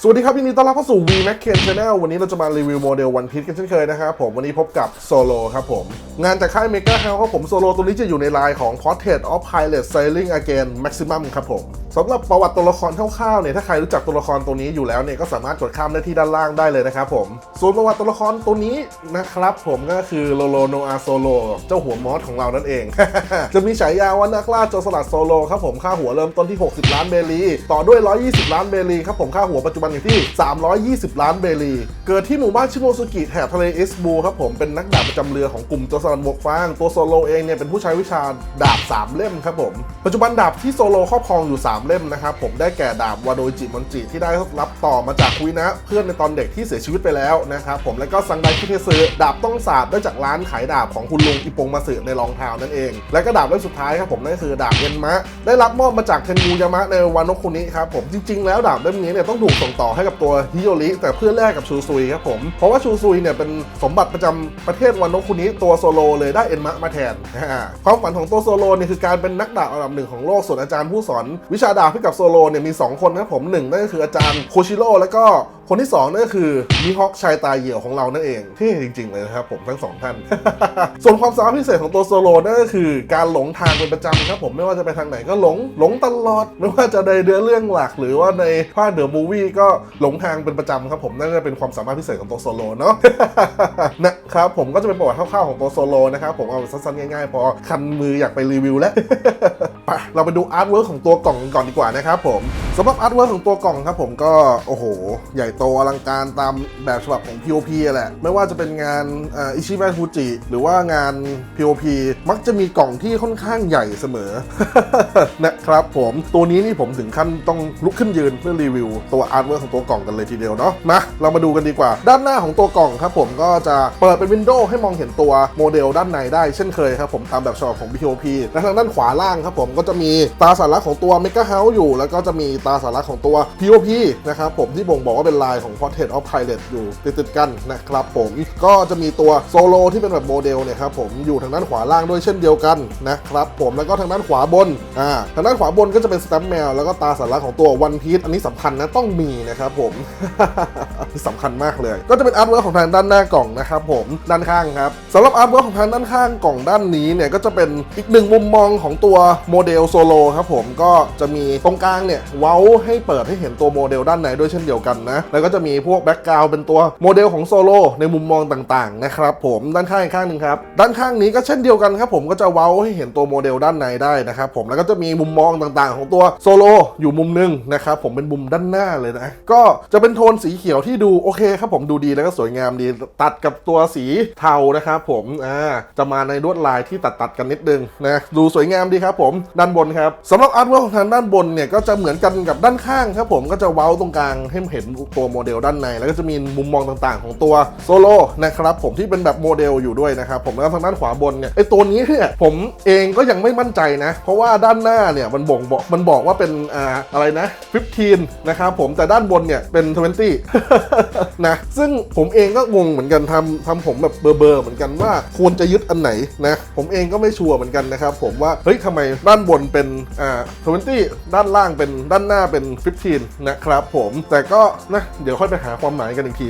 สวัสดีครับยินดีต้อนรับเข้าสู่ V Mac Ken Channel วันนี้เราจะมารีวิวโมเดลวันพีชกันเช่นเคยนะครับผมวันนี้พบกับโซโลครับผม งานจากค่าย Mega House ครับผมโซโลตัวนี้จะอยู่ในไลน์ของ Portrait of Pilot Sailing Again Maximum ครับผม สำหรับประวัติตัวละครคร่าวๆเนี่ยถ้าใครรู้จักตัวละครตัวนี้อยู่แล้วเนี่ยก็สามารถกดข้ามได้ที่ด้านล่างได้เลยนะครับผมส่วนประวัติตัวละครตัวนี้นะครับผมก็คือโลโลโนอาโซโลเจ้าหัวมอสของเรานั่นเอง จะมีฉายาว่านักล่าโจรสลัดโซโลครับผมค่าหัวเริ่มต้นที่ 60 ล้านเบลีต่อด้วย 120 ล้านเบลีครับผมค่าหัวปัจจุบันอยู่ที่ 320 ล้านเบลีเกิดที่หมู่บ้านชิโมซุกิแถบทะเลอิสบูครับผมเป็นนักดาบประจำเรือของกลุ่มโจรสลัดหมวกฟางตัวโซโลเองเนี่ยเป็นผู้ใช้วิชาดาบ3เล่มครับผมปัจจุบันดาบที่โซโลครอบครองอยู่3เล่มนะครับผมได้แก่ดาบวาโดจิมอนจิที่ได้รับต่อมาจากคุยนะ เพื่อนในตอนเด็กที่เสียชีวิตไปแล้วนะครับผมแล้วก็ซังไดคิเทซึดาบต้องสาบได้จากร้านขายดาบของคุณลุงอิปงมาสึในรองเท้านั่นเอง และก็ดาบเล่มสุดท้ายครับผมนั่นคือดาบเย็นมะ ได้รับมอบมาจากเทนงูยามะในวานโนคุนิครับผมจริง ๆ แล้วดาบเล่มนี้เนี่ยต้องถูกส่งต่อให้กับตัวฮิโยริแต่เพื่อแลกกับชูซุยครับผมเพราะว่าชูซุยเนี่ยเป็นสมบัติประจำประเทศวานโนคุนิตัวโซโลเลยได้เอ็นมะมาแทนความฝันของตัวโซโลเนี่ยคือการเป็นนักดาบอันดับหนึ่งของโลกส่วนอาจารย์ผู้สอนวิชาดาบให้กับโซโลเนี่ยมี 2 คนครับผมหนึ่งนั่นก็คืออาจารย์โคชิโร่แล้วก็ คนที่2นั่นก็คือมิฮอกชายตาเหี่ยวของเรานั่นเองเท่จริง ๆ เลยนะครับผมทั้งสองท่าน ส่วนความสามารถพิเศษของตัวโซโลนั่นก็คือการหลงทางเป็นประจำครับผมไม่ว่าจะไปทางไหนก็หลงหลงตลอด ไม่ว่าจะในเดือเรื่องหลัก หรือว่าในภาคเดอะมูวี่ก็หลงทางเป็นประจำครับผมนั่นก็เป็นความสามารถพิเศษของตัวโซโลเนาะนะครับผมก็จะเป็นประวัติคร่าวๆของตัวโซโลนะครับผมเอาสั้นๆง่ายๆ พอคันมืออยากไปรีวิวแล้วไปเราไปดูอาร์ตเวิร์กของตัวกล่องก่อนดีกว่านะครับผมสำหรับอาร์ตเวิร์กของตัวกล่องครับผมก็โอ้โห ใหญ่โตอลังการตามแบบฉบับของ POP แหละ ไม่ว่าจะเป็นงานอิชิแมนฟูจิหรือว่างาน POP มักจะมีกล่องที่ค่อนข้างใหญ่เสมอนะครับผมตัวนี้นี่ผมถึงขั้นต้องลุกขึ้นยืนเพื่อรีวิวตัวอาร์ตเวิร์ของตัวกล่องกันเลยทีเดียวเนาะมาเรามาดูกันดีกว่า ด้านหน้าของตัวกล่องครับผมก็จะเปิดเป็นวินโดว์ให้มองเห็นตัวโมเดลด้านในได้เช่นเคยครับผมตามแบบฉบับของ POP และทางด้านขวาล่างครับผมก็จะมีตาสาระของตัว Mega House อยู่ แล้วก็จะมีตาสาระของตัว POP นะครับผมที่บ่งบอกว่าเป็นลายของ Portrait of Pilot อยู่ติดๆกันนะครับผมก็จะมีตัวโซโลที่เป็นแบบโมเดลเนี่ยครับผมอยู่ทางด้านขวาล่างด้วยเช่นเดียวกันนะครับผมแล้วก็ทางด้านขวาบนอ่าทางด้านขวาบนก็จะเป็นสแตมแมวแล้วก็ตาสาระของตัว One Piece อันนี้สำคัญนะต้องมีนะครับผมที่สำคัญมากเลย ก็จะเป็นอาร์ตเวิร์กของทางด้านหน้ากล่องนะครับผมด้านข้างครับสำหรับอาร์ตเวิร์กของทางด้านข้างกล่องด้านนี้เนี่ยก็จะเป็นอีกหนึ่งมุมมองของตัวโมเดลโซโลครับผมก็จะมีตรงกลางเนี่ยเว้าให้เปิดให้เห็นตัวโมเดลด้านในด้วยเช่นเดียวกันนะแล้วก็จะมีพวกแบ็กกราวด์เป็นตัวโมเดลของโซโลในมุมมองต่างๆนะครับผมด้านข้างอีกข้างหนึ่งครับด้านข้างนี้ก็เช่นเดียวกันครับผมก็จะเว้าให้เห็นตัวโมเดลด้านในได้นะครับผมแล้วก็จะมีมุมมองต่างๆ ของตัวโซโลอยู่มุมหนึงนะครับผมเป็นมุมด้านหน้าเลยนะก็จะเป็นโทนสีเขียวที่ดูโอเคครับผมดูดีแล้วก็สวยงามดีตัดกับตัวสีเทานะครับผมอ่าจะมาในลวดลายที่ตัดตัดๆกันนิดนึงนะดูสวยงามดีครับผมด้านบนครับสำหรับอาร์ตเวิร์กของทางด้านบนเนี่ยก็จะเหมือนกันกับด้านข้างครับผมก็จะเว้าตรงกลางให้เห็นตัวโมเดลด้านใน แล้วก็จะมีมุมมองต่างๆ ของตัวโซโลนะครับผมที่เป็นแบบโมเดลอยู่ด้วยนะครับผมแล้วทางด้านขวาบนเนี่ยไอตัวนี้เนี่ยผมเองก็ยังไม่มั่นใจนะ เพราะว่าด้านหน้าเนี่ยมันบ่งบอกมันบอกว่าเป็นอ่าอะไรนะ15นะครับผมแต่ด้านบนเนี่ยเป็น 20นะซึ่งผมเองก็งงเหมือนกันทำทำผมแบบเบอร์เบอร์เหมือนกันว่าควรจะยึดอันไหนนะผมเองก็ไม่ชัวร์เหมือนกันนะครับผมว่าเฮ้ยทำไมด้านบนเป็นอ่า20ด้านล่างเป็นด้านหน้าเป็น 15นะครับผมแต่ก็นะเดี๋ยวค่อยไปหาความหมายกันอีกที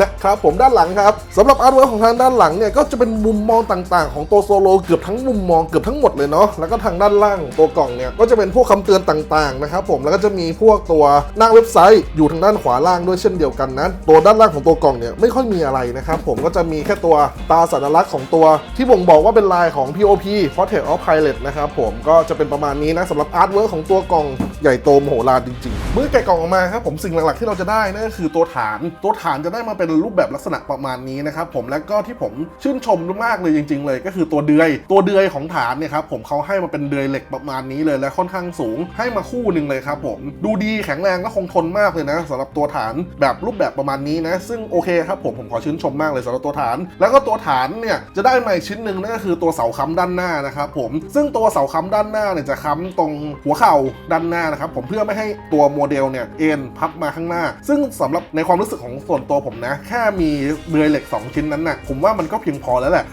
นะครับผมด้านหลังครับสำหรับอาร์ตเวิร์กของทางด้านหลังเนี่ยก็จะเป็นมุมมองต่างๆ ของตัวโซโลเกือบทั้งมุมมองเกือบทั้งหมดเลยเนาะแล้วก็ทางด้านล่างตัวกล่องเนี่ยก็จะเป็นพวกคำเตือนต่างๆนะครับผมแล้วก็จะมีพวกตัวหน้าเว็บไซต์อยู่ทางด้านขวาล่างด้วยเช่นเดียวกันนะตัวด้านล่างของตัวกล่องเนี่ยไม่ค่อยมีอะไรนะครับผมก็จะมีแค่ตัวตาสัญลักษณ์ของตัว ที่บ่งบอกว่าเป็นลายของ POP Portrait of Pilot นะครับผมก็จะเป็นประมาณนี้นะสำหรับอาร์ตเวิร์กของตัวกล่องใหญ่โตมโหฬารจริงๆ เมื่อแกะกล่องออกมาครับผมสิ่งหลักๆที่เราจะได้นั่นก็คือตัวฐาน ตัวฐานจะได้มาเป็นรูปแบบลักษณะประมาณนี้นะครับผมแล้วก็ที่ผมชื่นชมมากเลยจริง ๆ เลย ก็คือตัวเดือย ตัวเดือยของฐานเนี่ยครับผมเขาให้มาเป็นเดือยเหล็กประมาณนี้เลยและค่อนข้างสูง ให้มาคู่หนึ่งเลยครับผมดูดีแข็งแรงและคงทนมากเลยนะสำหรับตัวฐานแบบรูปแบบประมาณนี้นะซึ่งโอเคครับผมผมขอชื่นชมมากเลยสำหรับตัวฐาน แล้วก็ตัวฐานเนี่ยจะได้มาอีกชิ้นหนึ่งนั่นก็คือตัวเสาค้ำด้านหน้านะครับผมซึ่งตัวเสาค้ำด้านหน้าเนี่ยจะค้ำตรงหัวเข่าด้านหน้านะครับผมเพื่อไม่ให้ตัวโมเดลเนี่ยเอ็นพับมาข้างางหน้าซึ่งสำหรับในความรู้สึกของส่วนตัวผมนะ แค่มีเดือยเหล็ก 2 ชิ้นนั้นน่ะผมว่ามันก็เพียงพอแล้วแหละ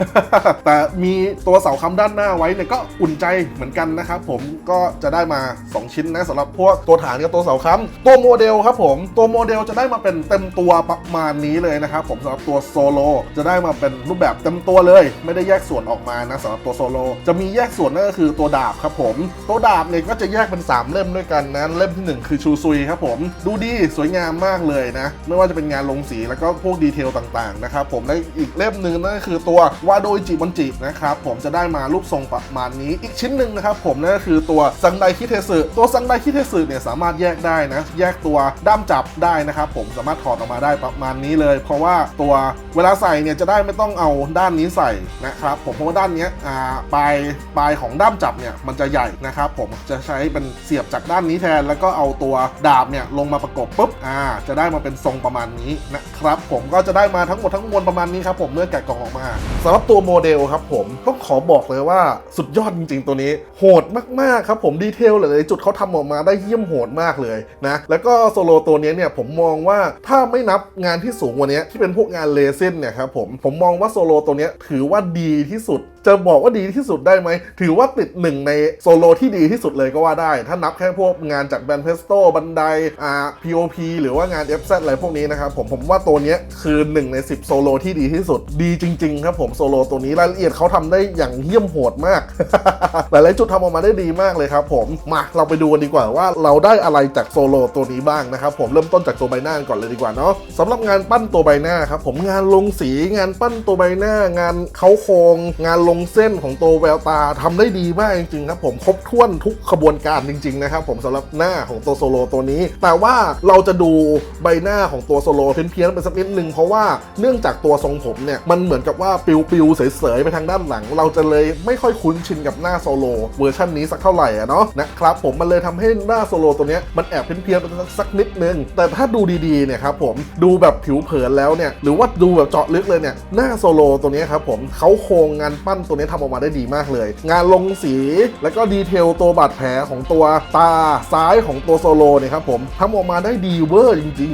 แต่มีตัวเสาค้ำด้านหน้าไว้เนี่ยก็อุ่นใจเหมือนกันนะครับผมก็จะได้มา 2 ชิ้นนะสำหรับพวกตัวฐานกับตัวเสาค้ำตัวโมเดลครับผมตัวโมเดลจะได้มาเป็นเต็มตัวประมาณนี้เลยนะครับผมสำหรับตัวโซโลจะได้มาเป็นรูปแบบเต็มตัวเลย ไม่ได้แยกส่วนออกมานะสำหรับตัวโซโลจะมีแยกส่วนนั่นก็คือตัวดาบครับผม ตัวดาบเนี่ยก็จะแยกเป็น 3 เล่มด้วยกันนะเล่มที่ 1 คือชูซุยครับผม ดูดีสวยงามมากเลยนะ ไม่ว่าจะเป็นงานลงสีแล้วก็พวกดีเทลต่างๆนะครับผมและอีกเล่มหนึ่งนั่นก็คือตัววาโดยจิมอนจินะครับผมจะได้มารูปทรงประมาณนี้อีกชิ้นหนึ่งนะครับผมนั่นก็คือตัวซังไดคิเทสึตัวซังไดคิเทสึเนี่ยสามารถแยกได้นะ แยกตัวด้ามจับได้นะครับผมสามารถถอดออกมาได้ประมาณนี้เลย เพราะว่าตัวเวลาใส่เนี่ยจะได้ไม่ต้องเอาด้านนี้ใส่นะครับผมเพราะว่าด้านเนี้ยอ่าปลายปลายของด้ามจับเนี่ยมันจะใหญ่นะครับผมจะใช้เป็นเสียบจากด้านนี้แทน แล้วก็เอาตัวดาบเนี่ยลงมาประกบปุ๊บอ่าจะได้มาเป็นทรงประมาณนี้นะครับผมก็จะได้มาทั้งหมดทั้งมวลประมาณนี้ครับผมเมื่อแกะกล่องออกมาสำหรับตัวโมเดลครับผมต้องขอบอกเลยว่าสุดยอดจริง ๆ ตัวนี้โหดมากๆครับผมดีเทลหลายๆจุดเขาทำออกมาได้เยี่ยมโหดมากเลยนะแล้วก็โซโลตัวนี้เนี่ยผมมองว่าถ้าไม่นับงานที่สูงกว่านี้ที่เป็นพวกงานเลเซนเนี่ยครับผมผมมองว่าโซโลตัวนี้ถือว่าดีที่สุด จะบอกว่าดีที่สุดได้ไหม ถือว่าติดหนึ่งในโซโลที่ดีที่สุดเลยก็ว่าได้ ถ้านับแค่พวกงานจากแบนเพสโต้บันไดอ่า POP หรือว่างาน FZ อะไรพวกนี้นะครับผมผมว่าตัวนี้คือ1ใน 10 โซโลที่ดีที่สุดดีจริง ๆ ครับผมโซโลตัวนี้รายละเอียดเขาทำได้อย่างเยี่ยมโหดมาก หลายๆจุดทำออกมาได้ดีมากเลยครับผมมาเราไปดูกันดีกว่าว่าเราได้อะไรจากโซโลตัวนี้บ้างนะครับผมเริ่มต้นจากตัวใบหน้าก่อนเลยดีกว่าเนาะสำหรับงานปั้นตัวใบหน้าครับผมงานลงสีงานปั้นตัวใบหน้างานเขาโครงงานลงเส้นของตัวแววตาทำได้ดีมากจริงๆครับผมครบถ้วนทุกขบวนการจริงๆนะครับผมสำหรับหน้าของตัวโซโลตัวนี้ แต่ว่าเราจะดูใบหน้าของตัวโซโลเพี้ยนๆไปสักนิดนึงเพราะว่าเนื่องจากตัวทรงผมเนี่ยมันเหมือนกับว่าปิวๆเสยๆไปทางด้านหลัง เราจะเลยไม่ค่อยคุ้นชินกับหน้าโซโลเวอร์ชันนี้สักเท่าไหร่อะเนาะนะครับผมมันเลยทำให้หน้าโซโลตัวนี้มันแอบเพี้ยนๆไปสักนิดนึง แต่ถ้าดูดีๆเนี่ยครับผมดูแบบผิวเผินแล้วเนี่ยหรือว่าดูแบบเจาะลึกเลยเนี่ยหน้าโซโลตัวนี้ครับผมเขาโครงงานปั้นตัวนี้ทำออกมาได้ดีมากเลย งานลงสีแล้วก็ดีเทลตัวบาดแผลของตัวตาซ้ายของตัวโซโลเนี่ยครับผมทำออกมาได้ดีเวอร์จริง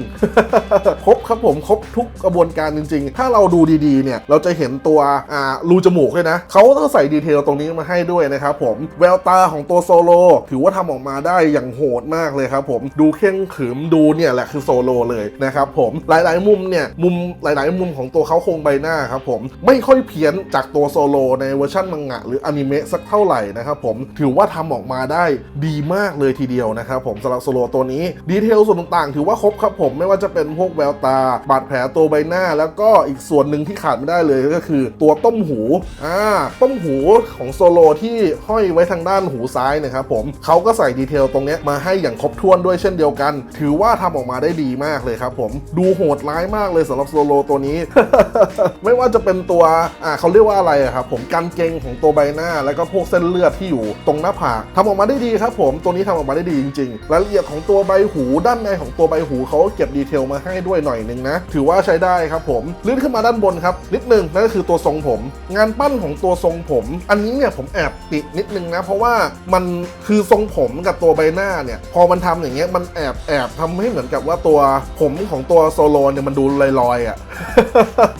ๆ ครบครับผมครบทุกกระบวนการจริง ๆ ถ้าเราดูดีๆเนี่ยเราจะเห็นตัวอ่ารูจมูกเลยนะเขาต้องใส่ดีเทลตรงนี้มาให้ด้วยนะครับผมแววตาของตัวโซโลถือว่าทำออกมาได้อย่างโหดมากเลยครับผมดูเข่งขรึมดูเนี่ยแหละคือโซโลเลยนะครับผมหลายๆมุมเนี่ยมุมหลาย ๆ มุมของตัวเขาโครงใบหน้าครับผมไม่ค่อยเพี้ยนจากตัวโซโลในเวอร์ชันมังงะหรืออนิเมะสักเท่าไหร่นะครับผมถือว่าทำออกมาได้ดีมากเลยทีเดียวนะครับผมสำหรับโซโลตัวนี้ดีเทลส่วนต่างๆ ถือว่าครบครับผมไม่ว่าจะเป็นพวกแววตา บาดแผลตัวใบหน้า แล้วก็อีกส่วนหนึ่งที่ขาดไม่ได้เลยก็คือตัวต้มหูอ่าต้มหูของโซโลที่ห้อยไว้ทางด้านหูซ้ายนะครับผมเขาก็ใส่ดีเทลตรงนี้มาให้อย่างครบถ้วนด้วยเช่นเดียวกัน ถือว่าทำออกมาได้ดีมากเลยครับผมดูโหดร้ายมากเลยสำหรับโซโลตัวนี้ ไม่ว่าจะเป็นตัวอ่าเขาเรียกว่าอะไระครับผมการเกงของตัวใบหน้า แล้วก็พวกเส้นเลือดที่อยู่ตรงหน้าผากทำออกมาได้ดีครับผมตัวนี้ทำออกมาได้ดีจริงๆรายละเอียดของตัวใบหูด้านในของตัวใบหูเขาเก็บดีเทลมาให้ด้วยหน่อยนึงนะ ถือว่าใช้ได้ครับผมลื่นขึ้นมาด้านบนครับนิดนึงนั่นก็คือตัวทรงผม งานปั้นของตัวทรงผม อันนี้เนี่ยผมแอบตินิดนึงนะ เพราะว่ามันคือทรงผมกับตัวใบหน้าเนี่ยพอมันทำอย่างเงี้ยมันแอบแอบทำให้เหมือนกับว่าตัวผมของตัวโซโลเนี่ยมันดูลอยๆอะ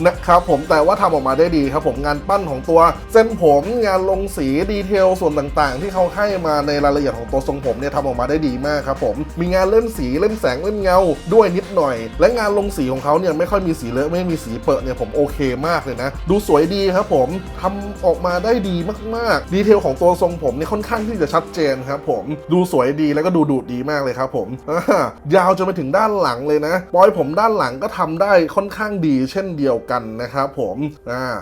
นะครับผมแต่ว่าทำออกมาได้ดีครับผมงานปั้นของตัวเส้นผมงานลงสีดีเทลส่วนต่างๆ ที่เขาให้มาในรายละเอียดของตัวทรงผมเนี่ยทำออกมาได้ดีมากครับผมมีงานเล่นสีเล่นแสงเล่นเงาด้วยนิดหน่อย และงานลงสีของเขาเนี่ยไม่ค่อยมีสีเลอะไม่มีสีเปอะเนี่ยผมโอเคมากเลยนะ ดูสวยดีครับผมทำออกมาได้ดีมากๆ ดีเทลของตัวทรงผมเนี่ยค่อนข้างที่จะชัดเจนครับผมดูสวยดีแล้วก็ดูดูดดีมากเลยครับผมยาวจนไปถึงด้านหลังเลยนะปลอยผมด้านหลังก็ทำได้ค่อนข้างดีเช่นเดียวกันนะครับผม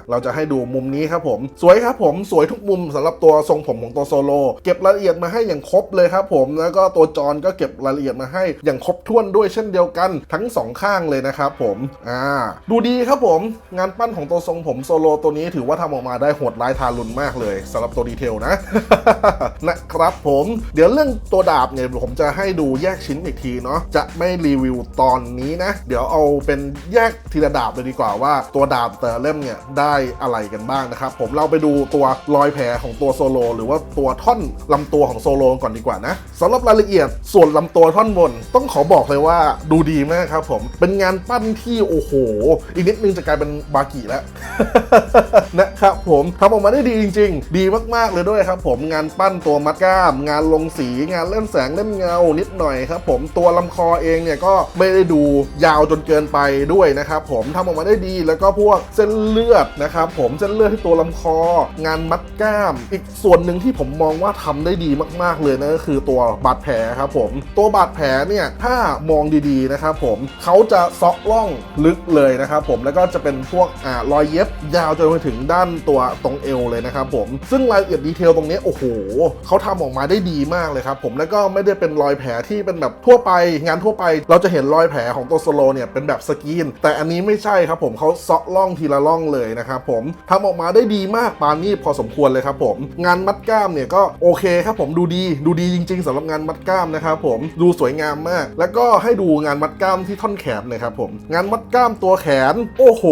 เราจะให้ดูมุมนี้ครับผมสวยครับผมสวยทุกมุมสำหรับตัวทรงผมของตัวโซโลเก็บรายละเอียดมาให้อย่างครบเลยครับผมแล้วก็ตัวจอนก็เก็บรายละเอียดมาให้อย่างครบถ้วนด้วยเช่นเดียวกันทั้งสองข้างเลยนะครับผมอ่าดูดีครับผม งานปั้นของตัวทรงผมโซโลตัวนี้ถือว่าทำออกมาได้โหดร้ายทารุณมากเลยสำหรับตัวดีเทลนะนะครับผมเดี๋ยวเรื่องตัวดาบเนี่ยผมจะให้ดูแยกชิ้นอีกทีเนาะจะไม่รีวิวตอนนี้นะ เดี๋ยวเอาเป็นแยกทีละดาบเลยดีกว่าว่าตัวดาบแต่ละเล่มเนี่ยได้อะไรกันบ้างนะครับผมผมเราไปดูตัวรอยแผลของตัวโซโลหรือว่าตัวท่อนลำตัวของโซโลก่อนดีกว่านะสำหรับรายละเอียดส่วนลำตัวท่อนบน ต้องขอบอกเลยว่าดูดีมากครับผมเป็นงานปั้นที่โอ้โห อีกนิดนึงจะกลายเป็นบากิแล้วนะครับผมทำออกมาได้ดีจริง ๆ ดีมากๆเลยด้วยครับ ผมงานปั้นตัวมัดก้าม งานลงสีงานเล่นแสงเล่นเงานิดหน่อยครับ ผมตัวลำคอเองเนี่ยก็ไม่ได้ดูยาวจนเกินไปด้วยนะครับผมทำออกมาได้ดีแล้วก็พวกเส้นเลือดนะครับผมเส้นเลือดที่ตัวลำคอ งานมัดกล้าม อีกส่วนหนึ่งที่ผมมองว่าทำได้ดีมาก ๆ เลยนะก็คือตัวบาดแผลครับผม ตัวบาดแผลเนี่ยถ้ามองดีๆนะครับผมเขาจะซอกล่องลึกเลยนะครับผมแล้วก็จะเป็นพวกอ่ารอยเย็บยาวจนไปถึงด้านตัวตรงเอวเลยนะครับผมซึ่งรายละเอียดดีเทลตรงนี้โอ้โหเขาทำออกมาได้ดีมากเลยครับผมแล้วก็ไม่ได้เป็นรอยแผลที่เป็นแบบทั่วไป งานทั่วไป เราจะเห็นรอยแผลของตัวโซโลเนี่ยเป็นแบบสกีนแต่อันนี้ไม่ใช่ครับผมเขาซาะล่องทีละล่องเลยนะครับผมทำออกมาได้ดีมากปานนี้พอสมควรเลยครับผม งานมัดกล้ามเนี่ยก็โอเคครับผมดูดีดูดีจริง ๆสำหรับงานมัดกล้ามนะครับผมดูสวยงามมาก แล้วก็ให้ดูงานมัดกล้ามที่ท่อนแขนเลยครับผม งานมัดกล้ามตัวแขน โอ้โห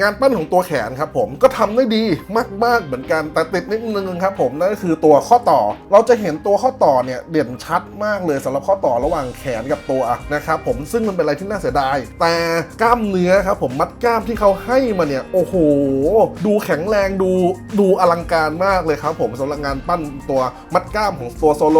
งานปั้นของตัวแขนครับผมก็ทำได้ดีมาก ๆเหมือนกันแต่ติดนิดนึงครับผมนั่นก็คือตัวข้อต่อ เราจะเห็นตัวข้อต่อเนี่ยเด่นชัดมากเลยสำหรับข้อต่อระหว่างแขนกับตัวนะครับผมซึ่งมันเป็นอะไรที่น่าเสียดาย แต่กล้ามเนื้อครับผมมัดกล้ามที่เขาให้มาเนี่ยโอ้โห ดูแข็งแรงดูดูอลังการมากเลยครับผมสำหรับงานปั้นตัวมัดกล้ามของตัวโซโล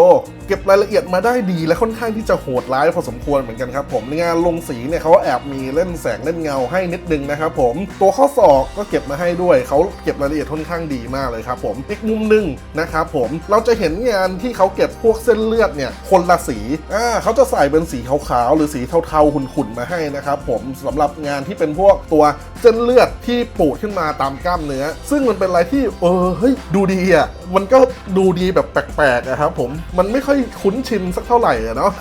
ก็บรายละเอียดมาได้ดีและค่อนข้างที่จะโหดร้ายพอสมควรเหมือนกันครับผมในงานลงสีเนี่ยเขาแอบมีเล่นแสงเล่นเงาให้นิดนึงนะครับผมตัวข้อศอกก็เก็บมาให้ด้วยเขาเก็บรายละเอียดค่อนข้างดีมากเลยครับผมอีกมุมหนึ่งนะครับผมเราจะเห็นงานที่เขาเก็บพวกเส้นเลือดเนี่ยคนละสีอ่าเขาจะใส่เป็นสีขาวๆหรือสีเทาๆขุ่นๆมาให้นะครับผมสำหรับงานที่เป็นพวกตัวเส้นเลือดที่ปูดขึ้นมาตามกล้ามเนื้อ ซึ่งมันเป็นอะไรที่เออเฮ้ยดูดีอะมันก็ดูดีแบบแปลกๆอะครับผมมันไม่ค่อยคุ้นชินสักเท่าไหร่อเนาะ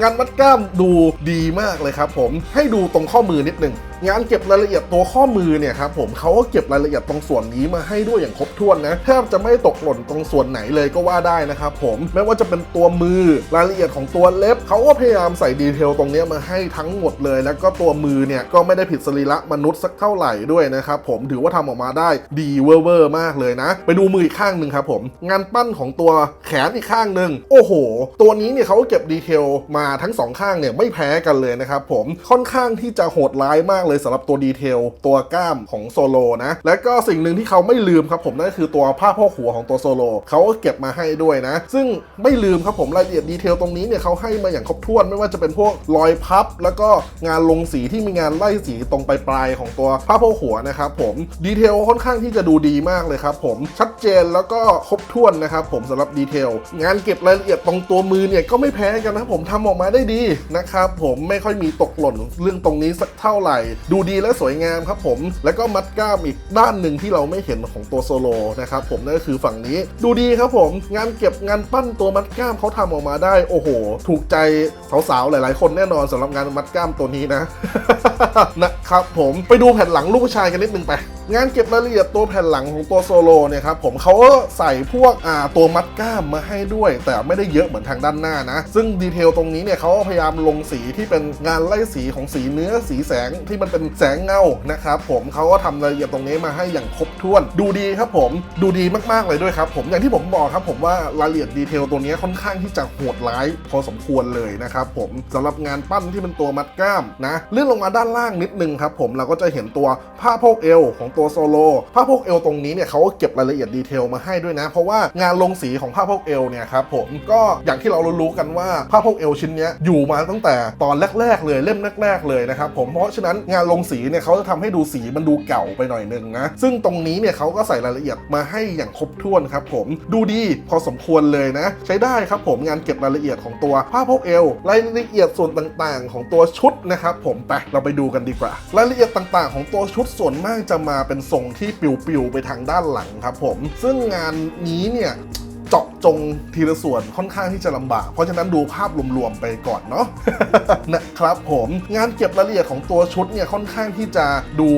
งานมัดกล้ามดูดีมากเลยครับผม ให้ดูตรงข้อมือนิดหนึ่ง งานเก็บรายละเอียดตัวข้อมือเนี่ยครับผมเขาก็เก็บรายละเอียดตรงส่วนนี้มาให้ด้วยอย่างครบถ้วนนะแทบจะไม่ตกหล่นตรงส่วนไหนเลยก็ว่าได้นะครับผมไม่ว่าจะเป็นตัวมือรายละเอียดของตัวเล็บเขาก็พยายามใส่ดีเทลตรงนี้มาให้ทั้งหมดเลย แล้วก็ตัวมือเนี่ยก็ไม่ได้ผิดสรีระมนุษย์สักเท่าไหร่ด้วยนะครับผมถือว่าทำออกมาได้ดีเวอร์เวอร์มากเลยนะ ไปดูมืออีกข้างหนึ่งครับผมงานปั้นของตัวแขนอีกข้างหนึ่งโอ้โห ตัวนี้เนี่ยเขาก็เก็บดีเทลมาทั้งสองข้างเนี่ยไม่แพ้กันเลยนะครับผมค่อนข้างที่จะโหดร้ายมากเลยสำหรับตัวดีเทลตัวกล้ามของโซโลนะและก็สิ่งหนึ่งที่เขาไม่ลืมครับผมนั่นก็คือตัวผ้าพ่อหัวของตัวโซโลเขาก็เก็บมาให้ด้วยนะ ซึ่งไม่ลืมครับผมรายละเอียดดีเทลตรงนี้เนี่ยเขาให้มาอย่างครบถ้วนไม่ว่าจะเป็นพวกรอยพับ แล้วก็งานลงสีที่มีงานไล่สีตรงปลายๆของตัวผ้าพ่อหัวนะครับผมดีเทลค่อนข้างที่จะดูดีมากเลยครับผมชัดเจนแล้วก็ครบถ้วนนะครับผมสำหรับดีเทลงานเก็บรายละเอียดตรงตัวมือเนี่ยก็ไม่แพ้กันนะผมทำออกมาได้ดีนะครับผมไม่ค่อยมีตกหล่นเรื่องตรงนี้สักเท่าไหร่ดูดีและสวยงามครับผม แล้วก็มัดกล้ามอีกด้านหนึ่งที่เราไม่เห็นของตัวโซโลนะครับผมนั่นก็คือฝั่งนี้ดูดีครับผมงานเก็บงานปั้นตัวมัดกล้ามเขาทำออกมาได้ โอ้โห ถูกใจสาวๆหลาย ๆ คนแน่นอนสำหรับงานมัดกล้ามตัวนี้นะ นะครับผมไปดูแผ่นหลังลูกชายกันนิดนึงไป งานเก็บรายละเอียดตัวแผ่นหลังของตัวโซโลเนี่ยครับผมเขาก็ใส่พวกอ่าตัวมัดก้ามมาให้ด้วย แต่ไม่ได้เยอะเหมือนทางด้านหน้านะ ซึ่งดีเทลตรงนี้เนี่ยเขาก็พยายามลงสีที่เป็นงานไล่สีของสีเนื้อสีแสงที่มันเป็นแสงเงานะครับผมเขาก็ทำรายละเอียดตรงนี้มาให้อย่างครบถ้วน ดูดีครับผมดูดีมากๆเลยด้วยครับผมอย่างที่ผมบอกครับผมว่ารายละเอียดดีเทลตัวนี้ค่อนข้างที่จะโหดร้ายพอสมควรเลยนะครับผมสำหรับงานปั้นที่เป็นตัวมัดก้ามนะเลื่อนลงมาด้านล่างนิดนึงครับผมเราก็จะเห็นตัวผ้าโพกเอวของตัวโซโลผ้าโพกเอวตรงนี้เนี่ยเขาก็เก็บรายละเอียดดีเทลมาให้ด้วยนะ เพราะว่างานลงสีของผ้าโพกเอวเนี่ยครับผมก็อย่างที่เรารู้กันว่าผ้าโพกเอวชิ้นนี้อยู่มาตั้งแต่ตอนแรก ๆ เลยเล่มแรก ๆ เลยนะครับผมเพราะฉะนั้นงานลงสีเนี่ยเขาจะทำให้ดูสีมันดูเก่าไปหน่อยนึงนะซึ่งตรงนี้เนี่ยเขาก็ใส่รายละเอียดมาให้อย่างครบถ้วนครับผมดูดีพอสมควรเลยนะ ใช้ได้ครับผมงานเก็บรายละเอียดของตัวผ้าโพกเอวรายละเอียดส่วนต่างๆ ของตัวชุดนะครับผมไปเราไปดูกันดีกว่า รายละเอียดต่างๆ ของตัวชุดส่วนมากจะมาเป็นทรงที่ปิวๆไปทางด้านหลังครับผม ซึ่งงานนี้เนี่ยเจาะ จงทีละส่วนค่อนข้างที่จะลำบาก เพราะฉะนั้นดูภาพรวมๆไปก่อนเนาะนะครับผมงานเก็บรายละเอียดของตัวชุดเนี่ยค่อนข้างที่จะดู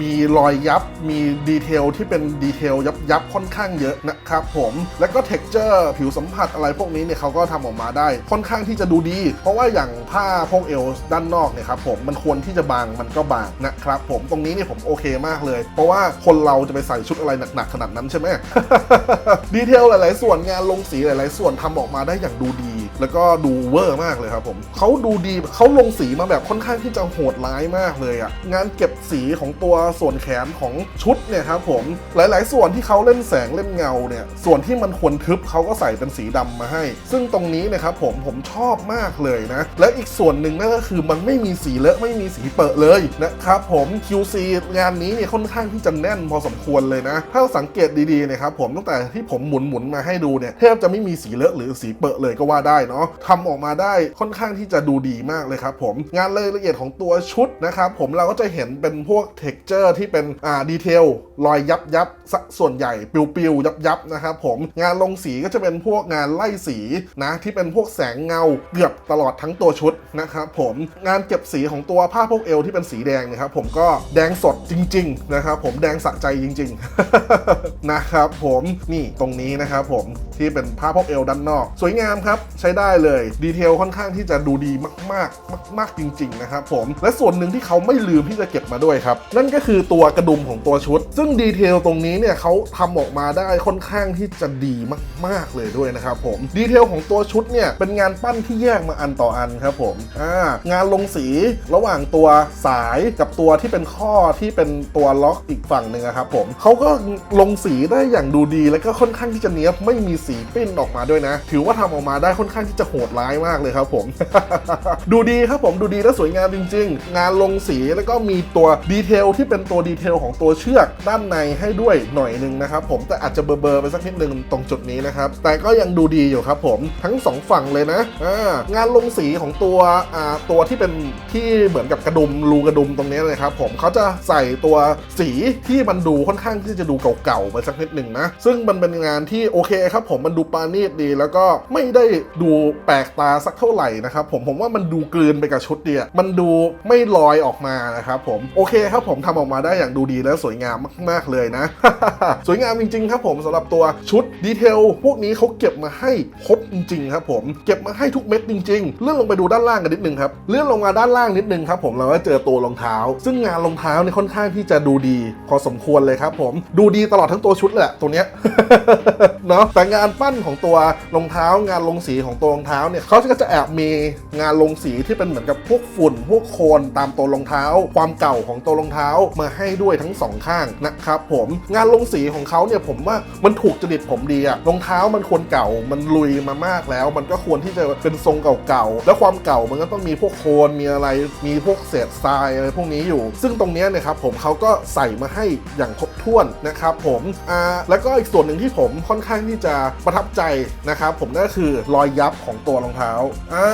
มีรอยยับมีดีเทลที่เป็นดีเทลยับยับค่อนข้างเยอะนะครับผมแล้วก็เท็กเจอร์ผิวสัมผัสอะไรพวกนี้เนี่ยเขาก็ทำออกมาได้ค่อนข้างที่จะดูดี เพราะว่าอย่างผ้าพวกเอวด้านนอกเนี่ยครับผมมันควรที่จะบางมันก็บางนะครับผมตรงนี้เนี่ยผมโอเคมากเลย เพราะว่าคนเราจะไปใส่ชุดอะไรหนักๆขนาดนั้นใช่ไหมดีเทลหลายๆ ส่วนงานลงสีหลาย ๆ ส่วนทำออกมาได้อย่างดูดี แล้วก็ดูเวอร์มากเลยครับผมเขาดูดีเขาลงสีมาแบบค่อนข้างที่จะโหดร้ายมากเลยอะ่ะงานเก็บสีของตัวส่วนแขนของชุดเนี่ยครับผมหลาย ๆ ส่วนที่เขาเล่นแสงเล่นเงาเนี่ยส่วนที่มันควรทึบเขาก็ใส่เป็นสีดำมาให้ ซึ่งตรงนี้นะครับผมผมชอบมากเลยนะ และอีกส่วนหนึ่งนั่นก็คือมันไม่มีสีเลอะไม่มีสีเปอะเลยนะครับผม QC งานนี้เนี่ยค่อนข้างที่จะแน่นพอสมควรเลยนะ ถ้าสังเกตดีๆนะครับผมตั้งแต่ที่ผมหมุนหมุนๆมาให้ดูเนี่ยแทบจะไม่มีสีเลอะหรือสีเปอะเลยก็ว่าได้เนาะทำออกมาได้ค่อนข้างที่จะดูดีมากเลยครับผมงานรายละเอียดของตัวชุดนะครับผมเราก็จะเห็นเป็นพวกเท็กเจอร์ที่เป็นอ่าดีเทลรอยยับยับส่วนใหญ่ปิวๆยับยับนะครับผมงานลงสีก็จะเป็นพวกงานไล่สีนะที่เป็นพวกแสงเงาเกือบตลอดทั้งตัวชุดนะครับผมงานเก็บสีของตัวผ้าพวกเอวที่เป็นสีแดงนะครับผมก็แดงสดจริง ๆ นะครับผมแดงสะใจจริง ๆ นะครับผมนี่ตรงนี้นะครับผมที่เป็นผ้าพวกเอวด้านนอก สวยงามครับใช้ได้เลย ดีเทลค่อนข้างที่จะดูดีมากๆ มากๆจริง ๆ นะครับผม และส่วนหนึ่งที่เขาไม่ลืมที่จะเก็บมาด้วยครับ นั่นก็คือตัวกระดุมของตัวชุด ซึ่งดีเทลตรงนี้เนี่ยเขาทำออกมาได้ค่อนข้างที่จะดีมาก ๆเลยด้วยนะครับผมดีเทลของตัวชุดเนี่ยเป็นงานปั้นที่แยกมาอันต่ออันครับผมอ่างานลงสีระหว่างตัวสายกับตัวที่เป็นข้อที่เป็นตัวล็อกอีกฝั่งหนึ่งครับผมเขาก็ลงสีได้อย่างดูดี แล้วก็ค่อนข้างที่จะเนี้ยบไม่มีสีปิ้นออกมาด้วยนะ ถือว่าทำออกมาได้ค่อนข้างที่จะโหดร้ายมากเลยครับผม ดูดีครับผมดูดีและสวยงามจริง ๆ งานลงสีแล้วก็มีตัวดีเทลที่เป็นตัวดีเทลของตัวเชือกด้านในให้ด้วยหน่อยหนึ่งนะครับผมแต่อาจจะเบลอๆไปสักนิดนึงตรงจุดนี้นะครับแต่ก็ยังดูดีอยู่ครับผมทั้งสองฝั่งเลยนะงานลงสีของตัวตัวที่เป็นที่เหมือนกับกระดุมรูกระดุมตรงนี้เลยครับผมเขาจะใส่ตัวสีที่มันดูค่อนข้างที่จะดูเก่าๆไปสักนิดหนึ่งนะซึ่งมันเป็นงานที่โอเคครับผมมันดูปราณีตดี แล้วก็ไม่ได้ดูแปลกตาสักเท่าไหร่นะครับผมผมว่ามันดูกลืนไปกับชุดเดียมันดูไม่ลอยออกมานะครับผมโอเคครับผมทำออกมาได้อย่างดูดีและสวยงามมากๆเลยนะ สวยงามจริง ๆ ครับผมสำหรับตัวชุดดีเทลพวกนี้เขาเก็บมาให้ครบจริง ๆ ครับผมเก็บมาให้ทุกเม็ดจริง ๆ เลื่อนลงไปดูด้านล่างกันนิดนึงครับเลื่อนลงมาด้านล่างนิดนึงครับผมเราก็เจอตัวรองเท้า ซึ่งงานรองเท้าเนี่ยค่อนข้างที่จะดูดี พอสมควรเลยครับผมดูดีตลอดทั้งตัวชุดเละตัวเนี้ยเนาะแต่งานปั้นของตัวรองเท้างานลงสีของตัวรองเท้าเนี่ยเขาก็จะแอบมีงานลงสีที่เป็นเหมือนกับพวกฝุ่น พวกโคลนตามตัวรองเท้า ความเก่าของตัวรองเท้ามาให้ด้วยทั้งสองข้างนะครับผมงานลงสีของเขาเนี่ยผมว่ามันถูกจริตผมดีอะรองเท้ามันควรเก่ามันลุยมามากแล้ว มันก็ควรที่จะเป็นทรงเก่าๆแล้วความเก่ามันก็ต้องมีพวกโคลนมีอะไรมีพวกเศษทรายอะไรพวกนี้อยู่ ซึ่งตรงนี้เนะครับผมเขาก็ใส่มาให้อย่างครบถ้วนนะครับผมอ่าแล้วก็อีกส่วนหนึ่งที่ผมค่อนข้างที่จะประทับใจนะครับผมนั่นก็คือรอยยับของตัวรองเท้าอ่า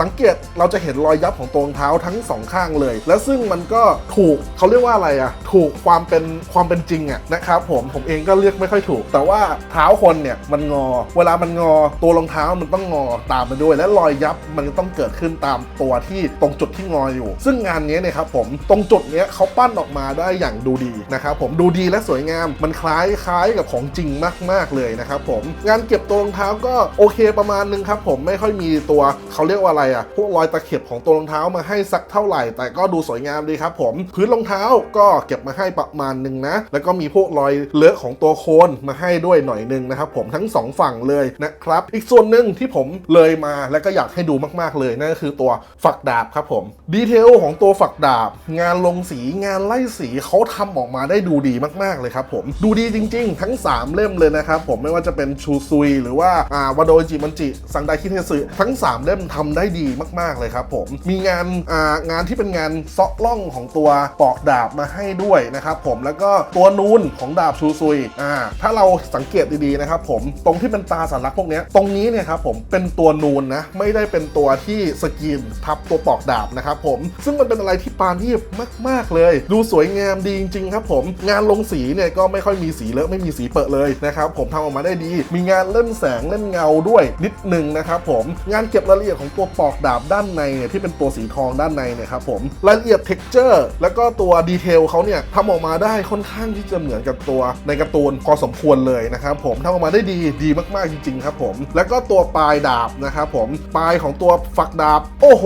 สังเกตเราจะเห็นรอยยับของตัวรองเท้าทั้งสองข้างเลย แล้วซึ่งมันก็ถูกเขาเรียกว่าอะไรอะถูกความเป็นความเป็นจริงอะนะครับผมผมเองก็เรียกไม่ค่อยถูก แต่ว่าเท้าคนเนี่ยมันงอ เวลามันงอตัวรองเท้ามันต้องงอตามไปด้วย และรอยยับมันต้องเกิดขึ้นตามตัวที่ตรงจุดที่งออยู่ ซึ่งงานนี้เนี่ยครับผมตรงจุดเนี้ยเขาปั้นออกมาได้อย่างดูดีนะครับผมดูดีและสวยงามมันคล้ายคล้ายกับของจริงมาก ๆเลยนะครับผมงานเก็บตัวรองเท้าก็โอเคประมาณนึงครับับผมไม่ค่อยมีตัวเขาเรียกว่าอะไรอะพวกรอยตะเข็บของตัวรองเท้ามาให้สักเท่าไหร่ แต่ก็ดูสวยงามดีครับผมพื้นรองเท้าก็เก็บมาให้ประมาณหนึ่งนะ แล้วก็มีพวกรอยเลอะของตัวโคนมาให้ด้วยหน่อยหนึ่งนะครับผมทั้งสองฝั่งเลยนะครับ อีกส่วนหนึ่งที่ผมเลยมาแล้วก็อยากให้ดูมากๆเลยนั่นก็คือตัวฝักดาบครับผมดีเทลของตัวฝักดาบ งานลงสีงานไล่สีเขาทำออกมาได้ดูดีมากๆเลยครับผมดูดีจริง ๆ ทั้ง 3 เล่มเลยนะครับผมไม่ว่าจะเป็นชูซุยหรือว่าอ่าวาโดจิมันจิซังไดคิเทสึทั้ง 3 เล่มทำได้ดีมาก ๆ เลยครับผม มีงานอ่างานที่เป็นงานซาะล่องของตัวปอกดาบมาให้ด้วยนะครับผมแล้วก็ตัวนูนของดาบชูซุยอ่าถ้าเราสังเกตดีๆนะครับผมตรงที่เป็นตาสัญลักษณ์พวกนี้ตรงนี้เนี่ยครับผมเป็นตัวนูนนะไม่ได้เป็นตัวที่สกรีนทับตัวปอกดาบนะครับผมซึ่งมันเป็นอะไรที่ปานีตมาก ๆ เลย ดูสวยงามดีจริง ๆ ครับผม งานลงสีเนี่ยก็ไม่ค่อยมีสีเลอะไม่มีสีเปอะเลยนะครับผมทำออกมาได้ดี มีงานเล่นแสงเล่นเงาด้วยนิดหนึ่งนะครับผมงานเก็บรายละเอียดของตัวปอกดาบด้านในเนี่ยที่เป็นตัวสีทองด้านในเนี่ยครับผมรายละเอียด texture แล้วก็ตัวดีเทลเขาเนี่ยทำออกมาได้ค่อนข้างที่จะเหมือนกับตัวในการ์ตูนพอสมควรเลยนะครับผมทำออกมาได้ดีดีมากๆจริง ๆ ครับผม แล้วก็ตัวปลายดาบนะครับผมปลายของตัวฝักดาบ โอ้โห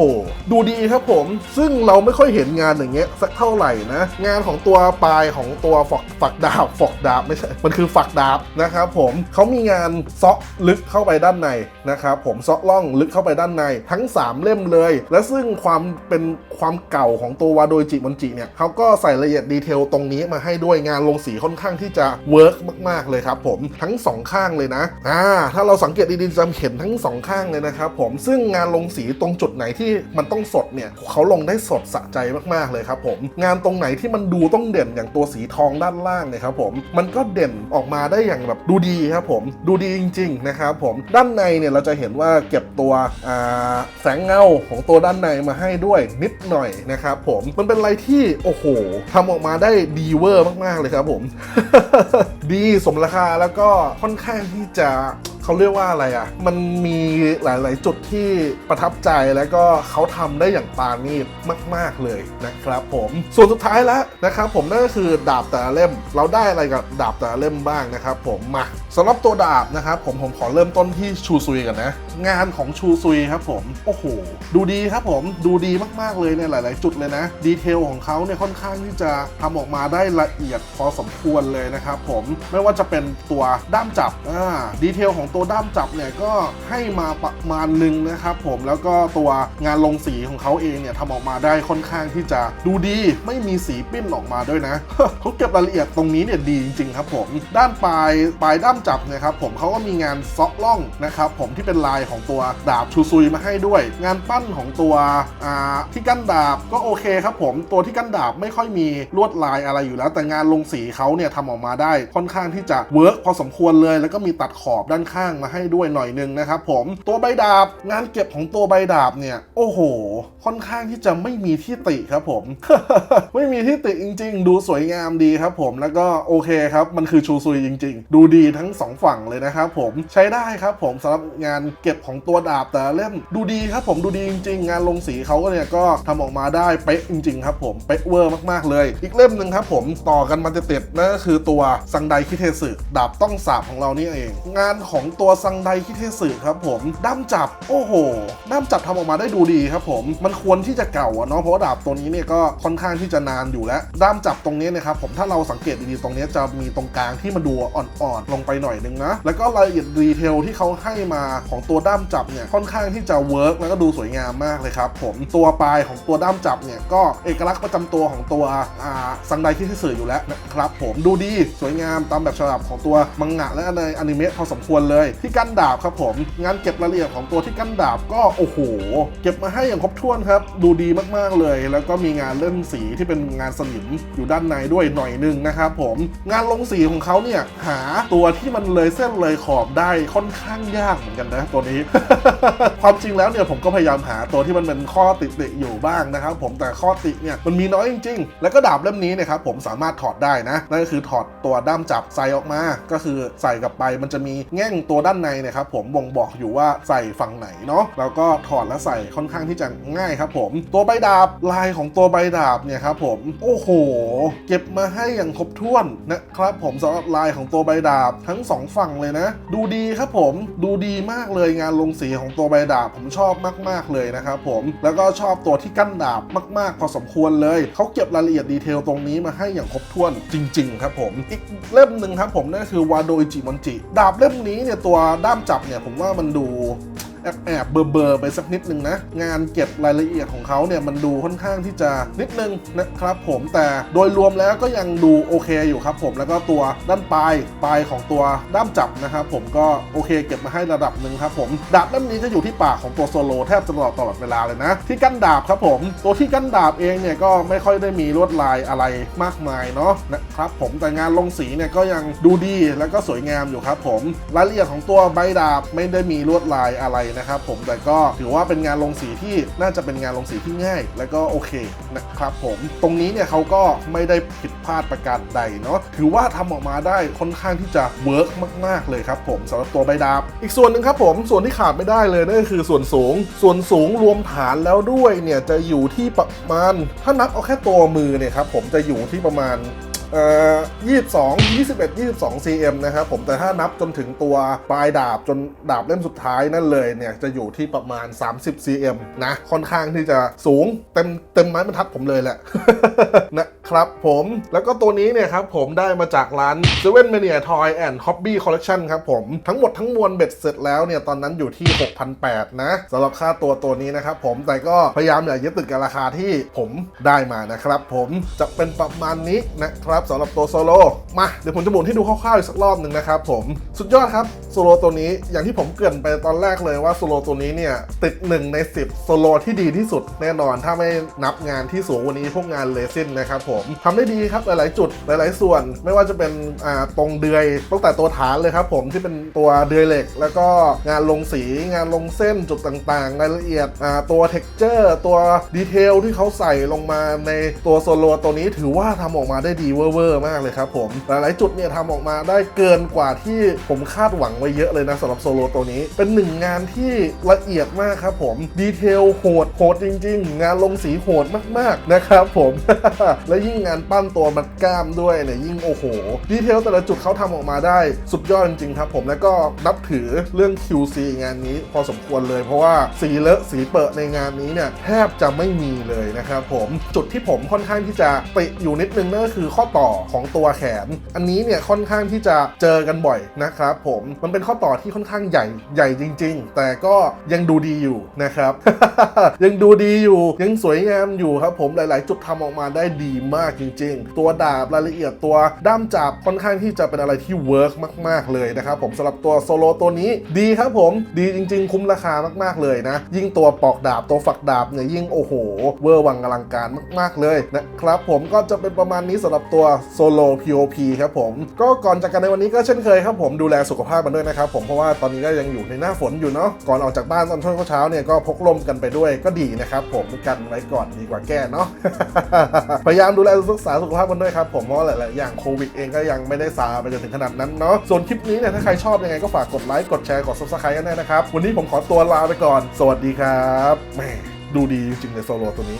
ดูดีครับผม ซึ่งเราไม่ค่อยเห็นงานอย่างเงี้ยสักเท่าไหร่นะงานของตัวปลายของตัวฝักฝักดาบฝักดาบไม่ใช่มันคือฝักดาบนะครับผมเขามีงานเซาะลึกเข้าไปด้านในนะครับผมซาะล่องลึกเข้าไปด้านในทั้ง 3 เล่มเลย และซึ่งความเป็นความเก่าของตัววาโดยจิมอนจิเนี่ยเขาก็ใส่รายละเอียดดีเทลตรงนี้มาให้ด้วยงานลงสีค่อนข้างที่จะเวิร์กมาก ๆ เลยครับผมทั้งสองข้างเลยนะอ่าถ้าเราสังเกตดีๆจะเห็นทั้งสองข้างเลยนะครับผมซึ่งงานลงสีตรงจุดไหนที่มันต้องสดเนี่ยเขาลงได้สดสะใจมากๆเลยครับผมงานตรงไหนที่มันดูต้องเด่นอย่างตัวสีทองด้านล่างเนี่ยครับผมมันก็เด่นออกมาได้อย่างแบบดูดีครับผมดูดีจริง ๆ นะครับผมด้านในเนี่ยเราจะเห็นว่าเก็บตัวแสงเงาของตัวด้านในมาให้ด้วยนิดหน่อยนะครับผมมันเป็นอะไรที่โอ้โหทำออกมาได้ดีเวอร์มาก ๆ เลยครับผม ดีสมราคาแล้วก็ค่อนข้างที่จะ เขาเรียกว่าอะไรอะ มันมีหลาย ๆ จุดที่ประทับใจแล้วก็เขาทำได้อย่างปานีตมาก ๆ เลยนะครับผมส่วนสุดท้ายแล้วนะครับผมนั่นก็คือดาบแต่ละเล่ม เราได้อะไรกับดาบแต่ละเล่มบ้างนะครับผมมาสำหรับตัวดาบนะครับผมผมขอเริ่มต้นที่ชูซุยกันนะ งานของชูซุยครับผมโอ้โหดูดีครับผมดูดีมาก ๆ เลยในหลาย ๆ จุดเลยนะ ดีเทลของเขาเนี่ยค่อนข้างที่จะทำออกมาได้ละเอียดพอสมควรเลยนะครับผมไม่ว่าจะเป็นตัวด้ามจับอ่าดีเทลของตัวด้ามจับเนี่ยก็ให้มาประมาณหนึ่งนะครับผมแล้วก็ตัวงานลงสีของเขาเองเนี่ยทำออกมาได้ค่อนข้างที่จะดูดีไม่มีสีปิ้นออกมาด้วยนะเขาเก็บรายละเอียดตรงนี้เนี่ยดีจริงๆครับผมด้านปลายปลายด้ามจับเนะครับผมเขาก็มีงานซอกล่องนะครับผมที่เป็นลายของตัวดาบชูซุยมาให้ด้วย งานปั้นของตัวที่กั้นดาบก็โอเคครับผมตัวที่กั้นดาบไม่ค่อยมีลวดลายอะไรอยู่แล้ว แต่งานลงสีเขาเนี่ยทำออกมาได้ค่อนข้างที่จะเวิร์กพอสมควรเลย แล้วก็มีตัดขอบด้านข้างมาให้ด้วยหน่อยนึงนะครับผมตัวใบดาบงานเก็บของตัวใบดาบเนี่ย โอ้โห ค่อนข้างที่จะไม่มีที่ติครับผม ไม่มีที่ติจริง ๆ ดูสวยงามดีครับผมแล้วก็โอเคครับ มันคือชูซุยจริง ๆ ดูดีทั้งสองฝั่งเลยนะครับผมใช้ได้ครับผมสำหรับงานเก็บของตัวดาบแต่เล่มดูดีครับผมดูดีจริง ๆ งานลงสีเขาก็เนี่ยก็ทำออกมาได้เป๊ะจริง ๆ ครับผมเป๊ะเวอร์มากๆเลย อีกเล่มหนึ่งครับผมต่อกันมาจะติดๆนั่นก็คือตัวซังไดคิเทสึดาบต้องสาบของเรานี่เอง งานของตัวซังไดคิเทสึครับผมด้ามจับโอ้โหด้ามจับทำออกมาได้ดูดีครับผมมันควรที่จะเก่าเนาะเพราะดาบตัวนี้เนี่ยก็ค่อนข้างที่จะนานอยู่แล้วด้ามจับตรงนี้นะครับผมถ้าเราสังเกตดีๆตรงนี้จะมีตรงกลางที่มันดูอ่อนๆลงไปหน่อยนึงนะแล้วก็รายละเอียดดีเทลที่เขาให้มาของตัวด้ามจับเนี่ยค่อนข้างที่จะเวิร์กแล้วก็ดูสวยงามมากเลยครับผมตัวปลายของตัวด้ามจับเนี่ยก็เอกลักษณ์ประจำตัวของตัวอ่าซังไดคิเทสึอยู่แล้วนะครับผมดูดีสวยงามตามแบบฉบับของตัวมังงะและในอนิเมะพอสมควรเลยที่กั้นดาบครับผม งานเก็บรายละเอียดของตัวที่กั้นดาบก็โอ้โห เก็บมาให้อย่างครบถ้วนครับ ดูดีมากๆเลย แล้วก็มีงานเล่นสีที่เป็นงานสนิมอยู่ด้านในด้วยหน่อยหนึงนะครับผม งานลงสีของเขาเนี่ยหาตัวที่มันเลยเส้นเลยขอบได้ค่อนข้างยากเหมือนกันนะตัวนี้ ความจริงแล้วเนี่ยผมก็พยายามหาตัวที่มันเป็นข้อติติอยู่บ้างนะครับผมแต่ข้อติเนี่ยมันมีน้อยจริง ๆ แล้วก็ดาบเล่มนี้เนะครับผมสามารถถอดได้นะนั่นก็คือถอดตัวด้ามจับใส่ออกมา ก็คือใส่กลับไปมันจะมีแง่งตัวด้านในนะครับผมบ่งบอกอยู่ว่าใส่ฝั่งไหนเนาะแล้วก็ถอดแล้วใส่ค่อนข้างที่จะง่ายครับผมตัวใบดาบลายของตัวใบดาบเนี่ยครับผมโอ้โห เก็บมาให้อย่างครบถ้วนนะครับผมสำหรับลายของตัวใบดาบทั้งสองฝั่งเลยนะ ดูดีครับผมดูดีมากเลยงานลงสีของตัวใบดาบผมชอบมาก ๆเลยนะครับผมแล้วก็ชอบตัวที่กั้นดาบมาก ๆ พอสมควรเลย เขาเก็บรายละเอียดดีเทลตรงนี้มาให้อย่างครบถ้วนจริง ๆ ครับผม อีกเล่มหนึ่งครับผมนั่นคือวาโดอิจิมอนจิ ดาบเล่มนี้เนี่ยตัวด้ามจับเนี่ยผมว่ามันดู แอบแอบเบอร์เบอร์ไปสักนิดนึงนะ งานเก็บรายละเอียดของเขาเนี่ยมันดูค่อนข้างที่จะนิดนึงนะครับผมแต่โดยรวมแล้วก็ยังดูโอเคอยู่ครับผมแล้วก็ตัวด้านปลายปลายของตัวด้ามจับนะครับผมก็โอเคเก็บมาให้ระดับหนึ่งครับผมดาบเล่มนี้จะอยู่ที่ปากของตัวโซโลแทบจะตลอดตลอดเวลาเลยนะ ที่กั้นดาบครับผม ตัวที่กั้นดาบเองเนี่ยก็ไม่ค่อยได้มีลวดลายอะไรมากมายเนาะนะครับผมแต่งานลงสีเนี่ยก็ยังดูดีแล้วก็สวยงามอยู่ครับผมรายละเอียดของตัวใบดาบไม่ได้มีลวดลายอะไรนะครับผมแต่ก็ถือว่าเป็นงานลงสีที่น่าจะเป็นงานลงสีที่ง่าย และก็โอเคนะครับผมตรงนี้เนี่ยเขาก็ไม่ได้ผิดพลาดประการใดเนาะถือว่าทำออกมาได้ค่อนข้างที่จะเวิร์กมากๆเลยครับผมสำหรับตัวใบดาบ อีกส่วนหนึ่งครับผมส่วนที่ขาดไม่ได้เลยนั่นก็คือส่วนสูง ส่วนสูงรวมฐานแล้วด้วยเนี่ยจะอยู่ที่ประมาณถ้านับเอาแค่ตัวมือเนี่ยครับผมจะอยู่ที่ประมาณ 22 21 22 cm นะครับผมแต่ถ้านับจนถึงตัวปลายดาบจนดาบเล่มสุดท้ายนั่นเลยเนี่ย จะอยู่ที่ประมาณ 30 cm นะ ค่อนข้างที่จะสูงเต็มเต็มไม้บรรทัดผมเลยแหละ นะครับผมแล้วก็ตัวนี้เนี่ยครับผมได้มาจากร้าน Seven Mania Toy and Hobby Collection ครับผมทั้งหมดทั้งมวลเบ็ดเสร็จแล้วเนี่ย ตอนนั้นอยู่ที่ 6,800 นะสำหรับค่าตัวตัวนี้นะครับผมแต่ก็พยายามอย่ายึดติดกับราคาที่ผมได้มานะครับผมจะเป็นประมาณนี้นะครับสำหรับตัวโซโลมาเดี๋ยวผมจะหมุนให้ดูคร่าวๆอีกสักรอบหนึ่งนะครับผมสุดยอดครับโซโลตัวนี้อย่างที่ผมเกริ่นไปตอนแรกเลยว่าโซโลตัวนี้เนี่ยติด 1 ใน 10โซโลที่ดีที่สุดแน่นอน ถ้าไม่นับงานที่สูงวันนี้พวกงานเลซินนะครับผมทำได้ดีครับหลายๆ จุดหลาย ๆ ส่วน ไม่ว่าจะเป็นตรงเดือยตั้งแต่ตัวฐานเลยครับผมที่เป็นตัวเดือยเหล็ก แล้วก็งานลงสีงานลงเส้นจุดต่างๆ รายละเอียดตัวเท็กเจอร์ตัวดีเทลที่เขาใส่ลงมาในตัวโซโลตัวนี้ถือว่าทำออกมาได้ดีเวอร์ๆมากเลยครับผม หลายๆ จุดเนี่ยทำออกมาได้เกินกว่าที่ผมคาดหวังไว้เยอะเลยนะสำหรับโซโลตัวนี้ เป็นหนึ่งงานที่ละเอียดมากครับผมดีเทลโหดโหดจริง ๆ งานลงสีโหดมากๆนะครับผม และยิ่งงานปั้นตัวมัดกล้ามด้วยเนี่ยยิ่งโอ้โหดีเทลแต่ละจุดเขาทำออกมาได้สุดยอดจริงๆครับผมแล้วก็นับถือเรื่อง QC งานนี้พอสมควรเลย เพราะว่าสีเลอะสีเปิดในงานนี้เนี่ยแทบจะไม่มีเลยนะครับผมจุดที่ผมค่อนข้างที่จะติอยู่นิดนึงนั่นก็คือข้อต่อของตัวแขน อันนี้เนี่ยค่อนข้างที่จะเจอกันบ่อยนะครับผมมันเป็นข้อต่อที่ค่อนข้างใหญ่ใหญ่จริง ๆ แต่ก็ยังดูดีอยู่นะครับ ยังดูดีอยู่ยังสวยงามอยู่ครับผมหลาย ๆ จุดทำออกมาได้ดีมากจริง ๆ ตัวดาบรายละเอียดตัวด้ามจับค่อนข้างที่จะเป็นอะไรที่เวิร์กมาก ๆ เลยนะครับผมสำหรับตัวโซโลตัวนี้ดีครับผมดีจริง ๆ คุ้มราคามาก ๆ เลยนะ ยิ่งตัวปอกดาบตัวฝักดาบเนี่ยยิ่งโอ้โห เวอร์วังอลังการมาก ๆ เลยนะครับผมก็จะเป็นประมาณนี้สำหรับตัวโซโล POP ครับผม ก็ก่อนจากกันในวันนี้ก็เช่นเคยครับผมดูแลสุขภาพมันด้วยนะครับผมเพราะว่าตอนนี้ก็ยังอยู่ในหน้าฝนอยู่เนาะก่อนออกจากบ้านตอนช่วงเช้าเนี่ยก็พกร่มกันไปด้วยก็ดีนะครับผมกันไว้ก่อนดีกว่าแก้เนาะพยายามดูแลรักษาสุขภาพกันด้วยครับผมเพราะหลายๆอย่างโควิดเองก็ยังไม่ได้ซาไปจนถึงขนาดนั้นเนาะส่วนคลิปนี้เนี่ยถ้าใครชอบยังไงก็ฝากกดไลค์กดแชร์กด subscribe กันด้นะครับวันนี้ผมขอตัวลาไปก่อน สวัสดีครับแหมดูดีจริงเลยโซโลตัวนี้